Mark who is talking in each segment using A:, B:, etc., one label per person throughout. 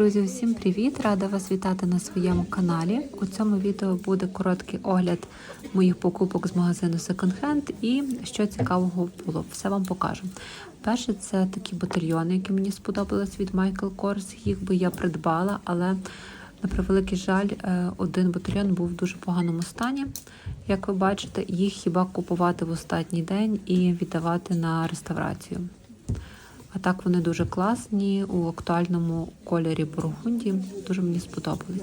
A: Друзі, усім привіт! Рада вас вітати на своєму каналі. У цьому відео буде короткий огляд моїх покупок з магазину Second Hand і що цікавого було. Все вам покажу. Перше, це такі ботильйони, які мені сподобались від Michael Kors. Їх би я придбала, але на превеликий жаль, е, один ботильйон був в дуже поганому стані. Як ви бачите, їх хіба купувати в останній день і віддавати на реставрацію. А так вони дуже класні у актуальному кольорі бургунді. Дуже мені сподобались.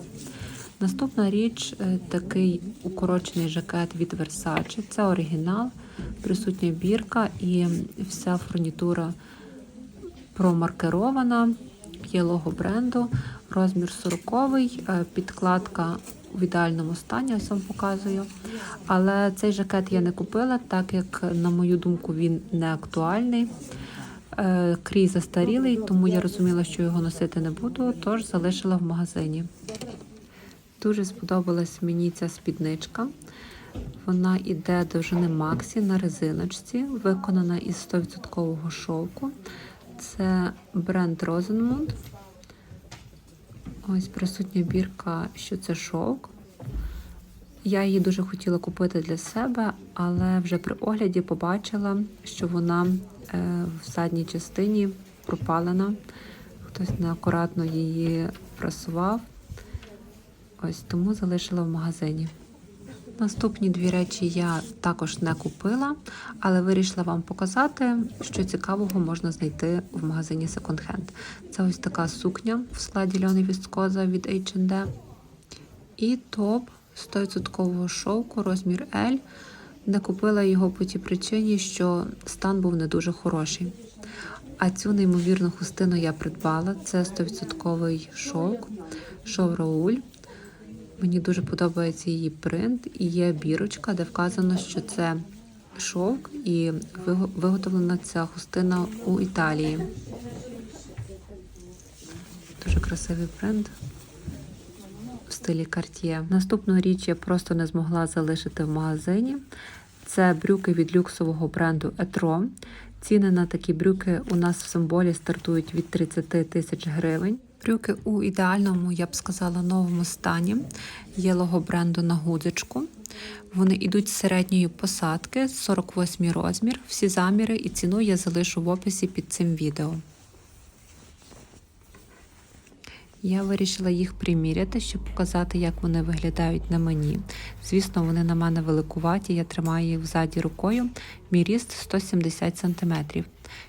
A: Наступна річ е, такий укорочений жакет від Versace. Це оригінал, присутня бірка і вся фурнітура промаркерована. Є лого бренду, розмір 40 е, підкладка в ідеальному стані, ось вам показую. Але цей жакет я не купила, так як, на мою думку, він не актуальний. Е, крій застарілий, тому я розуміла, що його носити не буду, тож залишила в магазині. Дуже сподобалась мені ця спідничка. Вона йде довжини Максі на резиночці, виконана із 100% шовку. Це бренд Rosenmund. Ось присутня бірка, що це шовк. Я її дуже хотіла купити для себе, але вже при огляді побачила, що вона в задній частині пропалена. Хтось неакуратно її прасував. Ось тому залишила в магазині. Наступні дві речі я також не купила, але вирішила вам показати, що цікавого можна знайти в магазині Second Hand. Це ось така сукня в складі льони віскоза від H&D і топ 100% шовку, розмір L. Не купила його по тій причині, що стан був не дуже хороший. А цю неймовірну хустину я придбала. Це 100% шовк, шов Рауль. Мені дуже подобається її принт, і є бірочка, де вказано, що це шовк, і виготовлена ця хустина у Італії. Дуже красивий принт стилі Cartier. Наступну річ я просто не змогла залишити в магазині. Це брюки від люксового бренду Etro. Ціни на такі брюки у нас в символі стартують від 30 тисяч гривень. Брюки у ідеальному, я б сказала, новому стані. Є лого бренду на гудзичку. Вони йдуть з середньої посадки, 48 розмір. Всі заміри і ціну я залишу в описі під цим відео. Я вирішила їх приміряти, щоб показати, як вони виглядають на мені. Звісно, вони на мене великуваті, я тримаю їх взаді рукою. Мій ріст 170 см.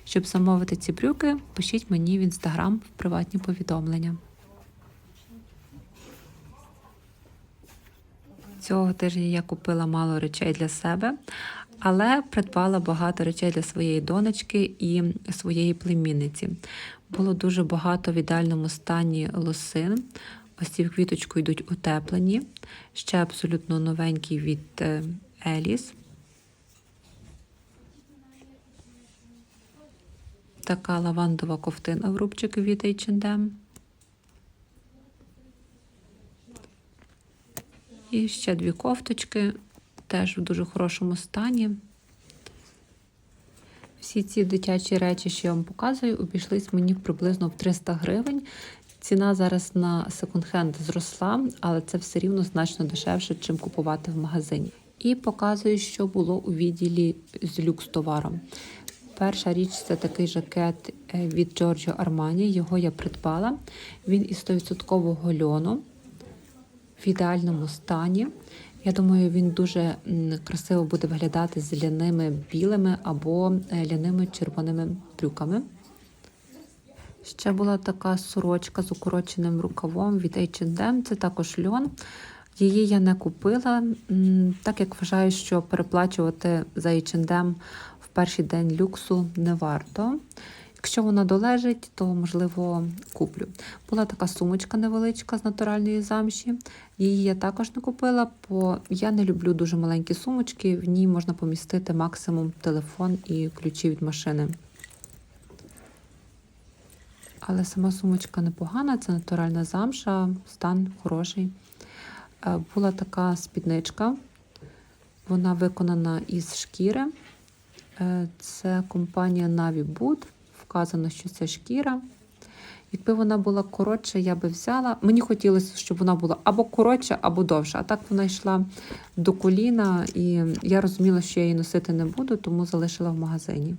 A: Щоб замовити ці брюки, пишіть мені в інстаграм в приватні повідомлення. Цього тижня я купила мало речей для себе, але придбала багато речей для своєї донечки і своєї племінниці. Було дуже багато в ідеальному стані лосин. Ось ці в квіточку йдуть утеплені. Ще абсолютно новенький від Еліс. Така лавандова ковтина в рубчики від H&M. І ще дві кофточки, теж в дуже хорошому стані. Всі ці дитячі речі, що я вам показую, обійшлись мені приблизно в 300 гривень. Ціна зараз на секонд-хенд зросла, але це все рівно значно дешевше, чим купувати в магазині. І показую, що було у відділі з люкс товаром. Перша річ це такий жакет е, від Giorgio Armani. Його я придбала. Він із 100% льону в ідеальному стані. Я думаю, він дуже красиво буде виглядати з ляними білими або е, ляними червоними брюками. Ще була така сорочка з укороченим рукавом від H&M, це також льон. Її я не купила, так як вважаю, що переплачувати за H&M в перший день люксу не варто. Якщо вона долежить, то, можливо, куплю. Була така сумочка невеличка з натуральної замші. Її я також не купила, бо я не люблю дуже маленькі сумочки, в ній можна помістити максимум телефон і ключі від машини. Але сама сумочка непогана, це натуральна замша, стан хороший. Е, була така спідничка, вона виконана із шкіри. Е, це компанія Navi Boot вказано, що це шкіра. Якби вона була коротша, я би взяла. Мені хотілося, щоб вона була або коротша, або довша. А так вона йшла до коліна, і я розуміла, що я її носити не буду, тому залишила в магазині.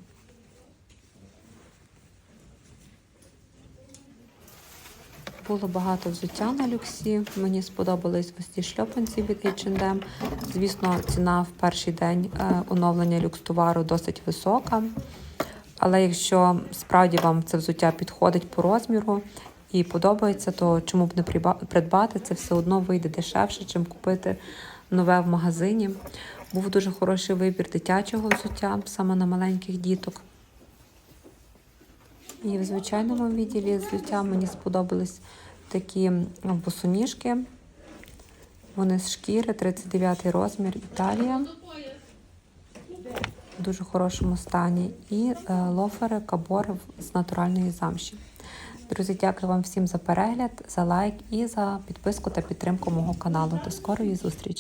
A: Було багато взуття на люксі. Мені сподобались ось ці шльопанці від H&M. Звісно, ціна в перший день е, оновлення люкс товару досить висока. Але якщо справді вам це взуття підходить по розміру і подобається, то чому б не придбати? Це все одно вийде дешевше, чим купити нове в магазині. Був дуже хороший вибір дитячого взуття саме на маленьких діток. І в звичайному відділі взуття мені сподобались такі босоніжки. Вони з шкіри, 39 розмір, Італія. Дуже хорошому стані. І е, лофери кабори з натуральної замші. Друзі, дякую вам всім за перегляд, за лайк і за підписку та підтримку мого каналу. До скорої зустрічі!